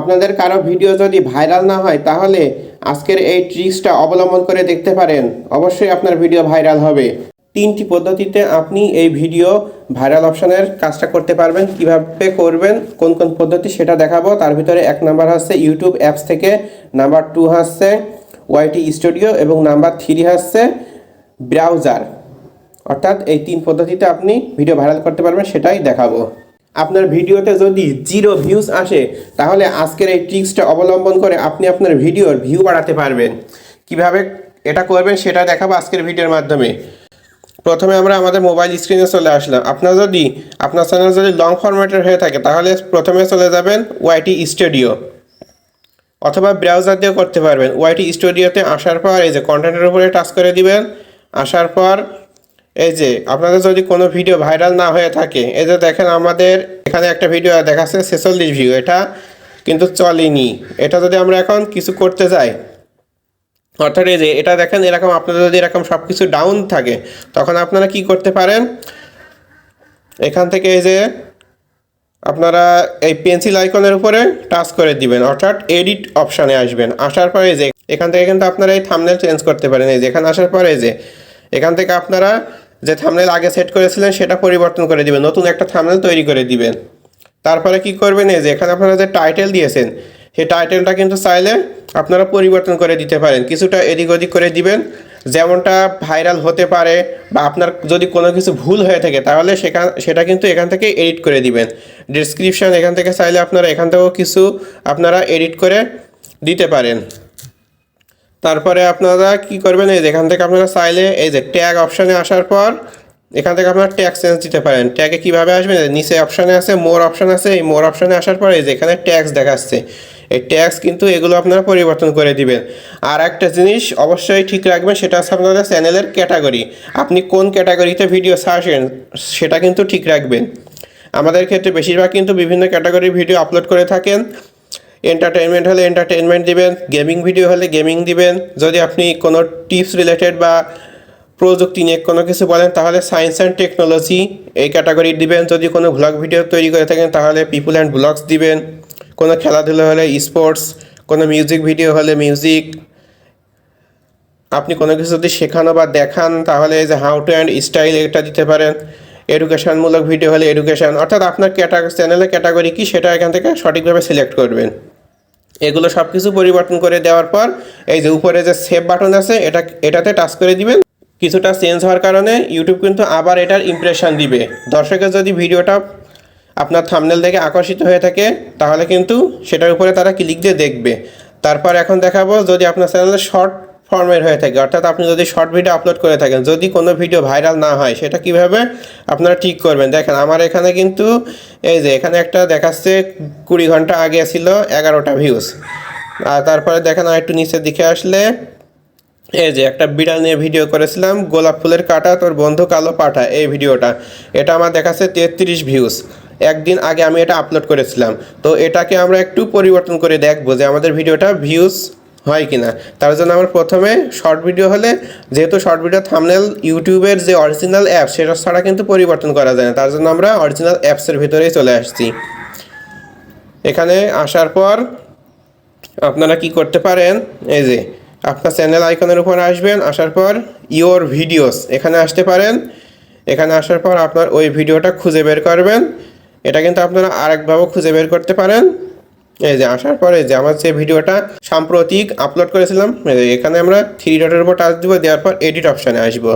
আপনাদের কারও ভিডিও যদি ভাইরাল না হয়, তাহলে আজকের এই ট্রিক্সটা অবলম্বন করে দেখতে পারেন। অবশ্যই আপনার ভিডিও ভাইরাল হবে। তিনটি পদ্ধতিতে আপনি এই ভিডিও ভাইরাল অপশানের কাজটা করতে পারবেন, কীভাবে করবেন, কোন কোন পদ্ধতি সেটা দেখাবো। তার ভিতরে এক নাম্বার হচ্ছে ইউটিউব অ্যাপস থেকে, নাম্বার টু হচ্ছে ওয়াইটি স্টুডিও এবং নাম্বার থ্রি হচ্ছে ব্রাউজার। অর্থাৎ এই তিন পদ্ধতিতে আপনি ভিডিও ভাইরাল করতে পারবেন, সেটাই দেখাবো। আপনার ভিডিওতে যদি জিরো ভিউজ আসে, তাহলে আজকের এই ট্রিক্সটা অবলম্বন করে আপনি আপনার ভিডিওর ভিউ বাড়াতে পারবেন। কীভাবে এটা করবেন সেটা দেখাবো আজকের ভিডিওর মাধ্যমে। প্রথমে আমরা আমাদের মোবাইল স্ক্রিনে চলে আসলাম। আপনার যদি, আপনার চ্যানেল যদি লং ফরম্যাটের হয়ে থাকে, তাহলে প্রথমে চলে যাবেন ওয়াইটি স্টুডিও অথবা ব্রাউজার দিয়েও করতে পারবেন। ওয়াইটি স্টুডিওতে আসার পর এই যে কন্টেন্টের উপরে টাচ করে দিবেন। আসার পর এই যে আপনাদের যদি কোনো ভিডিও ভাইরাল না হয়ে থাকে, এই যে দেখেন আমাদের এখানে একটা ভিডিও দেখাচ্ছে, ছেচল্লিশ ভিউ এটা কিন্তু চলেনি। এটা যদি আমরা এখন কিছু করতে যাই, অর্থাৎ এই যে এটা দেখেন, এরকম আপনাদের যদি এরকম সব কিছু ডাউন থাকে, তখন আপনারা কি করতে পারেন? এখান থেকে এই যে আপনারা এই পেন্সিল আইকনের উপরে টাচ করে দিবেন, অর্থাৎ এডিট অপশানে আসবেন। আসার পরে যে, এখান থেকে কিন্তু আপনারা এই থামনেল চেঞ্জ করতে পারেন। এই যে, এখানে আসার পরে যে, এখান থেকে আপনারা যে থামনেল আগে সেট করেছিলেন, সেটা পরিবর্তন করে দিবেন, নতুন একটা থামনেল তৈরি করে দিবেন। তারপরে কি করবেন, এই যে এখানে আপনারা যে টাইটেল দিয়েছেন, সেই টাইটেলটা কিন্তু চাইলে আপনারা পরিবর্তন করে দিতে পারেন। কিছুটা এদিক ওদিক করে দিবেন, যেমনটা ভাইরাল হতে পারে বা আপনার যদি কোনো কিছু ভুল হয়ে থাকে, তাহলে সেখান সেটা কিন্তু এখান থেকে এডিট করে দিবেন। ডিসক্রিপশান এখান থেকে চাইলে আপনারা এখান থেকেও কিছু আপনারা এডিট করে দিতে পারেন। তারপরে আপনারা কি করবেন, এই যে এখান থেকে আপনারা চাইলে এই যে ট্যাগ অপশানে আসার পর, এখান থেকে আপনারা ট্যাগ চেঞ্জ দিতে পারেন। ট্যাগে কীভাবে আসবেন নিচে অপশানে আছে মোর অপশান আছে, এই মোর অপশানে আসার পর এই যে এখানে ট্যাক্স দেখাচ্ছে। এই ট্যাক্স কিন্তু এগুলো আপনারা পরিবর্তন করে দিবেন। আর একটা জিনিস অবশ্যই ঠিক রাখবেন, সেটা হচ্ছে আপনাদের চ্যানেলের ক্যাটাগরি আপনি কোন ক্যাটাগরিতে ভিডিও ছাড়ছেন, সেটা কিন্তু ঠিক রাখবেন। আমাদের ক্ষেত্রে বেশিরভাগ কিন্তু বিভিন্ন ক্যাটাগরির ভিডিও আপলোড করে থাকেন। এন্টারটেনমেন্ট হলে এন্টারটেনমেন্ট দিবেন গেমিং ভিডিও হলে গেমিং দিবেন। যদি আপনি কোনো টিপস রিলেটেড বা প্রযুক্তি নিয়ে কোনো কিছু বলেন, তাহলে সায়েন্স অ্যান্ড টেকনোলজি এই ক্যাটাগরি দিবেন। যদি কোনো ভ্লগ ভিডিও তৈরি করে থাকেন, তাহলে পিপুল অ্যান্ড ব্লগস দিবেন। কোনো খেলাধুলা হলে স্পোর্টস কোনো মিউজিক ভিডিও হলে মিউজিক আপনি কোনো কিছু যদি শেখানো বা দেখান, তাহলে যে হাউ টু অ্যান্ড স্টাইল এটা দিতে পারেন। এডুকেশনমূলক ভিডিও হলে এডুকেশন অর্থাৎ আপনার ক্যাটা চ্যানেলের ক্যাটাগরি কি সেটা এখান থেকে সঠিকভাবে সিলেক্ট করবেন। এগুলো সব কিছু পরিবর্তন করে দেওয়ার পর, এই যে উপরে যে সেভ বাটন আছে, এটা, এটাতে টাচ করে দিবেন। কিছুটা চেঞ্জ হওয়ার কারণে ইউটিউব কিন্তু আবার এটার ইমপ্রেশন দিবে। দর্শকের যদি ভিডিওটা আপনার থামনেল দেখে আকর্ষিত হয়ে থাকে, তাহলে কিন্তু সেটার উপরে তারা ক্লিক দিয়ে দেখবে। তারপর এখন দেখাবো, যদি আপনার চ্যানেলে শর্ট ফর্মের হয়ে থাকে। অর্থাৎ আপনি যদি শর্ট ভিডিও আপলোড করে থাকেন, যদি কোনো ভিডিও ভাইরাল না হয়, সেটা কীভাবে আপনারা ঠিক করবেন? দেখেন, আমার এখানে কিন্তু এই যে, এখানে একটা দেখাচ্ছে, কুড়ি ঘণ্টা আগে ছিল এগারোটা ভিউজ আর তারপরে দেখেন আর একটু নিচের দিকে আসলে, এই যে, একটা বিড়াল নিয়ে ভিডিও করেছিলাম, গোলাপ ফুলের কাটা, তোর বন্ধু কালো পাঠা, এই ভিডিওটা। এটা আমার দেখাচ্ছে তেত্রিশ ভিউজ একদিন আগে আমি এটা আপলোড করেছিলাম। তো এটাকে আমরা একটু পরিবর্তন করে দেখব যে আমাদের ভিডিওটা ভিউজ হয় কিনা। তার জন্য আমার প্রথমে শর্ট ভিডিও হলে, যেহেতু শর্ট ভিডিও থামনেল ইউটিউবের যে অরিজিনাল অ্যাপ সেটা ছাড়া কিন্তু পরিবর্তন করা যায় না। তার জন্য আমরা অরিজিনাল অ্যাপসের ভিতরেই চলে আসছি। এখানে আসার পর আপনারা কি করতে পারেন, এই যে আপনার চ্যানেল আইকনের উপর আসবেন, আসার পর ইওর ভিডিওস এখানে আসতে পারেন। এখানে আসার পর আপনার ওই ভিডিওটা খুঁজে বের করবেন। এটা কিন্তু আপনারা আরেকভাবে খুঁজে বের করতে পারেন। এই যে আসার পরে যে আমার যে ভিডিওটা সাম্প্রতিক আপলোড করেছিলাম এখানে আমরা থ্রি ডটের উপর টাচ দিব, দেওয়ার পর এডিট অপশানে আসব।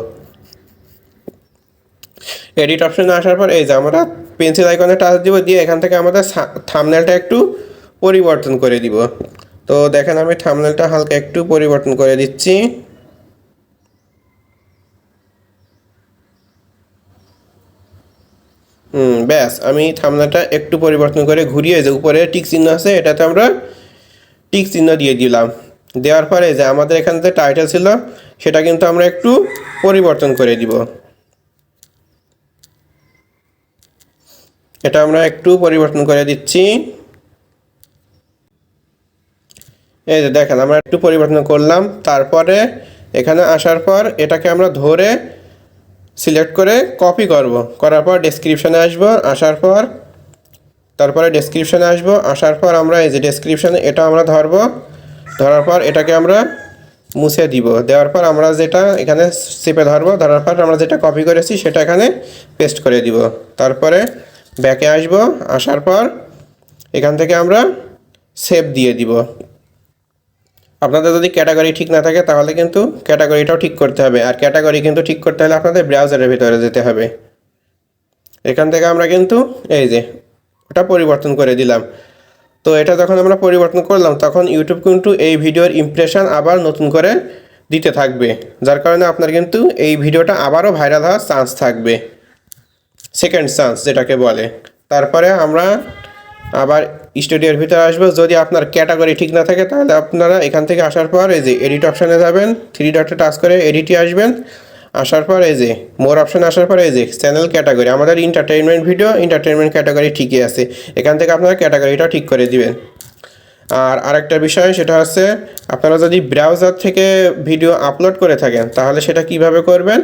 এডিট অপশানে আসার পর এই যে আমরা পেন্সিল আইকনে টাচ দিব, দিয়ে এখান থেকে আমাদের থামনেলটা একটু পরিবর্তন করে দিব। তো দেখেন আমি থামনেলটা হালকা একটু পরিবর্তন করে দিচ্ছি। হুম, ব্যাস, আমি থামনাটা একটু পরিবর্তন করে ঘুরিয়ে যে উপরে টিক চিহ্ন আছে, এটাতে আমরা টিক চিহ্ন দিয়ে দিলাম। দেওয়ার পরে যে আমাদের এখানে যে টাইটেল ছিল, সেটা কিন্তু আমরা একটু পরিবর্তন করে দিব। এটা আমরা একটু পরিবর্তন করে দিচ্ছি। এই যে দেখেন, আমরা একটু পরিবর্তন করলাম। তারপরে এখানে আসার পর এটাকে আমরা ধরে সিলেক্ট করে কপি করব। করার পর ডেসক্রিপশানে আসব, আসার পর, তারপরে ডেসক্রিপশানে আসব, আসার পর আমরা এই যে ডেসক্রিপশানে এটা আমরা ধরবো। ধরার পর এটাকে আমরা মুছে দিব। দেওয়ার পর আমরা যেটা এখানে চেপে ধরবো, ধরার পর আমরা যেটা কপি করেছি সেটা এখানে পেস্ট করে দিব। তারপরে ব্যাকে আসব, আসার পর এখান থেকে আমরা সেভ দিয়ে দিব। আপনাদের যদি ক্যাটাগরি ঠিক না থাকে, তাহলে কিন্তু ক্যাটাগরিটাও ঠিক করতে হবে। আর ক্যাটাগরি কিন্তু ঠিক করতে হলে আপনাদের ব্রাউজারের ভিতরে যেতে হবে। এখান থেকে আমরা কিন্তু এই যে, ওটা পরিবর্তন করে দিলাম। তো এটা যখন আমরা পরিবর্তন করলাম, তখন ইউটিউব কিন্তু এই ভিডিওর ইমপ্রেশন আবার নতুন করে দিতে থাকবে। যার কারণে আপনার কিন্তু এই ভিডিওটা আবারও ভাইরাল হওয়ার চান্স থাকবে। সেকেন্ড চান্স যেটাকে বলে। তারপরে আমরা আবার স্টুডিওর ভিতরে আসব। যদি আপনার ক্যাটাগরি ঠিক না থাকে, তাহলে আপনারা এখান থেকে আসার পর এই যে এডিট অপশানে যাবেন থ্রি ডটে টাচ করে এডিটে আসবেন। আসার পর এই যে মোর অপশান আসার পর এই যে চ্যানেল ক্যাটাগরি আমাদের এন্টারটেনমেন্ট ভিডিও এন্টারটেনমেন্ট ক্যাটাগরি ঠিকই আছে। এখান থেকে আপনারা ক্যাটাগরিটা ঠিক করে দিবেন। আর আরেকটা বিষয়, সেটা হচ্ছে আপনারা যদি ব্রাউজার থেকে ভিডিও আপলোড করে থাকেন, তাহলে সেটা কীভাবে করবেন?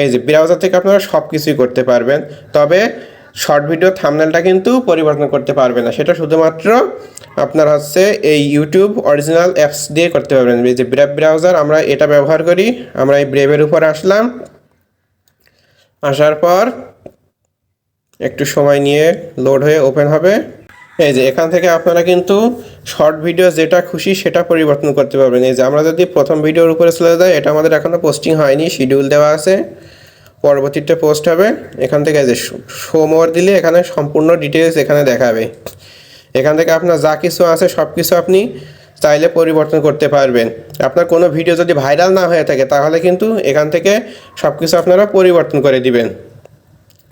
এই যে ব্রাউজার থেকে আপনারা সব কিছুই করতে পারবেন। তবে শর্ট ভিডিও থামনেলটা কিন্তু পরিবর্তন করতে পারবে না। সেটা শুধুমাত্র আপনার হচ্ছে এই ইউটিউব অরিজিনাল অ্যাপস দিয়ে করতে পারবেন। এই যে ব্রেভ ব্রাউজার আমরা এটা ব্যবহার করি। আমরা এই ব্রেভের উপর আসলাম। আসার পর একটু সময় নিয়ে লোড হয়ে ওপেন হবে। এই যে এখান থেকে আপনারা কিন্তু শর্ট ভিডিও যেটা খুশি সেটা পরিবর্তন করতে পারবেন। এই যে আমরা যদি প্রথম ভিডিওর উপরে চলে যাই, এটা আমাদের এখনও পোস্টিং হয়নি শিডিউল দেওয়া আছে। পরবর্তীতে পোস্ট হবে। এখান থেকে যে শো মোর দিলে এখানে সম্পূর্ণ ডিটেলস এখানে দেখাবে। এখান থেকে আপনার যা কিছু আছে সব কিছু আপনি চাইলে পরিবর্তন করতে পারবেন। আপনার কোনো ভিডিও যদি ভাইরাল না হয়ে থাকে, তাহলে কিন্তু এখান থেকে সব কিছু আপনারা পরিবর্তন করে দিবেন।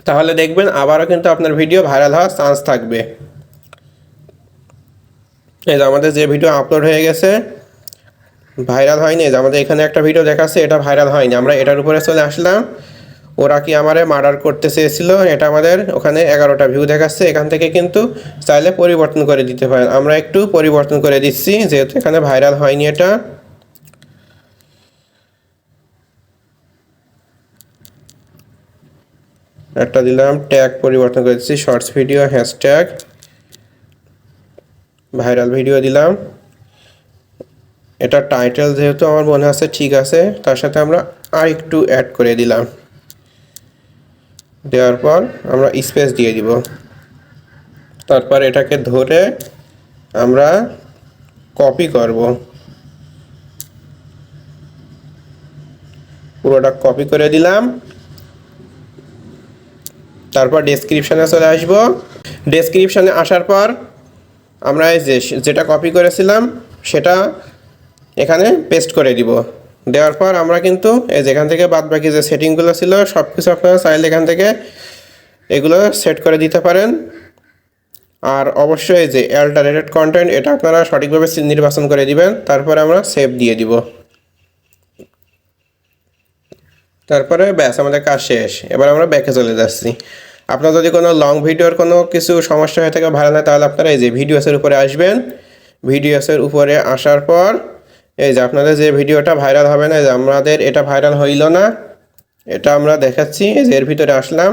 তাহলে দেখবেন আবারও কিন্তু আপনার ভিডিও ভাইরাল হওয়ার চান্স থাকবে। এই যে আমাদের যে ভিডিও আপলোড হয়ে গেছে ভাইরাল হয়নি। যে আমাদের এখানে একটা ভিডিও দেখাচ্ছে, এটা ভাইরাল হয়নি। আমরা এটার উপরে চলে আসলাম। ওরা কি আমারে মার্ডার করতে চেয়েছিল? এটা আমাদের ওখানে এগারোটা ভিউ দেখাচ্ছে। এখান থেকে কিন্তু চাইলে পরিবর্তন করে দিতে পারেন। আমরা একটু পরিবর্তন করে দিচ্ছি, যেহেতু এখানে ভাইরাল হয়নি এটা। একটা দিলাম ট্যাগ পরিবর্তন করে দিচ্ছি shorts video hashtag viral video দিলাম। এটা টাইটেল যেহেতু আমার মনে আছে, ঠিক আছে। তার সাথে আমরা আর একটু অ্যাড করে দিলাম। দেওয়ার পর আমরা স্পেস দিয়ে দিব। তারপর এটাকে ধরে আমরা কপি করব। পুরোটা কপি করে দিলাম। তারপর ডেসক্রিপশানে চলে আসব। ডেসক্রিপশানে আসার পর আমরা এই যে, যেটা কপি করেছিলাম, সেটা এখানে পেস্ট করে দিব। দেওয়ার পর আমরা কিন্তু এই যেখান থেকে বাদ বাকি যে সেটিংগুলো ছিল সব কিছু আপনারা চাইলে এখান থেকে এগুলো সেট করে দিতে পারেন। আর অবশ্যই যে অ্যাল্টারেটেড কন্টেন্ট এটা আপনারা সঠিকভাবে নির্বাচন করে দিবেন, তারপরে আমরা সেভ দিয়ে দিব। তারপরে ব্যাস, আমাদের কাজ শেষ। এবার আমরা ব্যাকে চলে যাচ্ছি। আপনার যদি কোনো লং ভিডিওর কোনো কিছু সমস্যা হয়ে থাকে, ভালো না তাহলে আপনারা এই যে ভিডিওসের উপরে আসবেন। ভিডিওসের উপরে আসার পর এই যে আপনাদের যে ভিডিওটা ভাইরাল হবে না, এই যে আমাদের এটা ভাইরাল হইল না, এটা আমরা দেখাচ্ছি, এই যে এর ভিতরে আসলাম।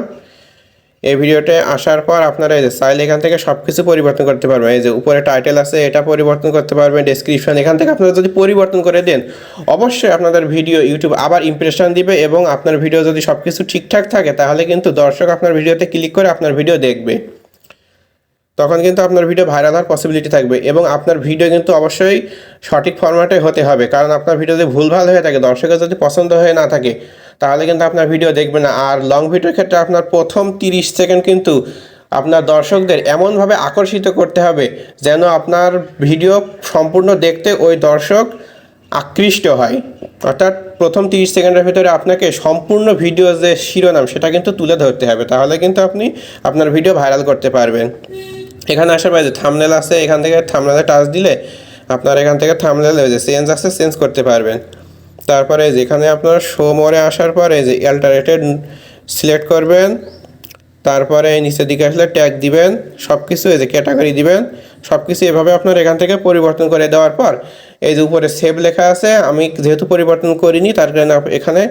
এই ভিডিওতে আসার পর আপনারা এই যে চাইলে এখান থেকে সব কিছু পরিবর্তন করতে পারবেন। এই যে উপরে টাইটেল আছে, এটা পরিবর্তন করতে পারবেন ডেসক্রিপশন এখান থেকে আপনারা যদি পরিবর্তন করে দেন, অবশ্যই আপনাদের ভিডিও ইউটিউব আবার ইমপ্রেশন দিবে এবং আপনার ভিডিও যদি সব কিছু ঠিকঠাক থাকে, তাহলে কিন্তু দর্শক আপনার ভিডিওতে ক্লিক করে আপনার ভিডিও দেখবে। তখন কিন্তু আপনার ভিডিও ভাইরাল হওয়ার পসিবিলিটি থাকবে এবং আপনার ভিডিও কিন্তু অবশ্যই সঠিক ফরম্যাটে হতে হবে। কারণ আপনার ভিডিও যদি ভুলভাল হয়ে থাকে, দর্শকের যদি পছন্দ হয়ে না থাকে, তাহলে কিন্তু আপনার ভিডিও দেখবে না। আর লং ভিডিওর ক্ষেত্রে আপনার প্রথম তিরিশ সেকেন্ড কিন্তু আপনার দর্শকদের এমনভাবে আকর্ষিত করতে হবে যেন আপনার ভিডিও সম্পূর্ণ দেখতে ওই দর্শক আকৃষ্ট হয়। অর্থাৎ প্রথম তিরিশ সেকেন্ডের ভিতরে আপনাকে সম্পূর্ণ ভিডিও যে শিরোনাম, সেটা কিন্তু তুলে ধরতে হবে। তাহলে কিন্তু আপনি আপনার ভিডিও ভাইরাল করতে পারবেন। এখানে আসার পরে যে থামনেল আছে, এখান থেকে থামনেলে টাচ দিলে আপনার এখান থেকে থামনেল যে চেঞ্জ আছে চেঞ্জ করতে পারবেন। তারপরে যেখানে আপনার শো মোড়ে আসার পরে যে অ্যাল্টারেটেড সিলেক্ট করবেন, তারপরে নিচের দিকে আসলে ট্যাগ দিবেন সব কিছু এই যে ক্যাটাগরি দিবেন সব কিছু এভাবে আপনার এখান থেকে পরিবর্তন করে দেওয়ার পর, এই যে উপরে সেভ লেখা আছে, আমি যেহেতু পরিবর্তন করিনি, তার কারণে এখানে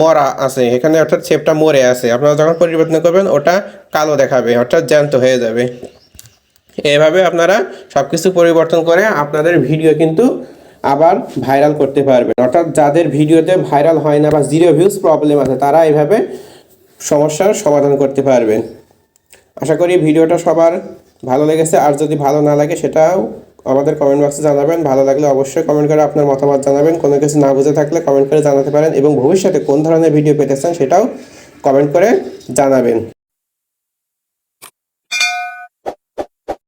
মরা আছে। এখানে অর্থাৎ সেভটা মরে আছে। আপনারা যখন পরিবর্তন করবেন, ওটা কালো দেখাবে, অর্থাৎ জ্যান্ত হয়ে যাবে। এভাবে আপনারা সব কিছু পরিবর্তন করে আপনাদের ভিডিও কিন্তু আবার ভাইরাল করতে পারবেন। অর্থাৎ যাদের ভিডিওতে ভাইরাল হয় না বা জিরো ভিউজ প্রবলেম আছে, তারা এভাবে সমস্যার সমাধান করতে পারবেন। আশা করি ভিডিওটা সবার ভালো লেগেছে। আর যদি ভালো না লাগে, সেটাও আমাদের কমেন্ট বক্সে জানাবেন। ভালো লাগলে অবশ্যই কমেন্ট করে আপনার মতামত জানাবেন। কোনো কিছু না বুঝে থাকলে কমেন্ট করে জানাতে পারেন এবং ভবিষ্যতে কোন ধরনের ভিডিও পেতে চান, সেটাও কমেন্ট করে জানাবেন।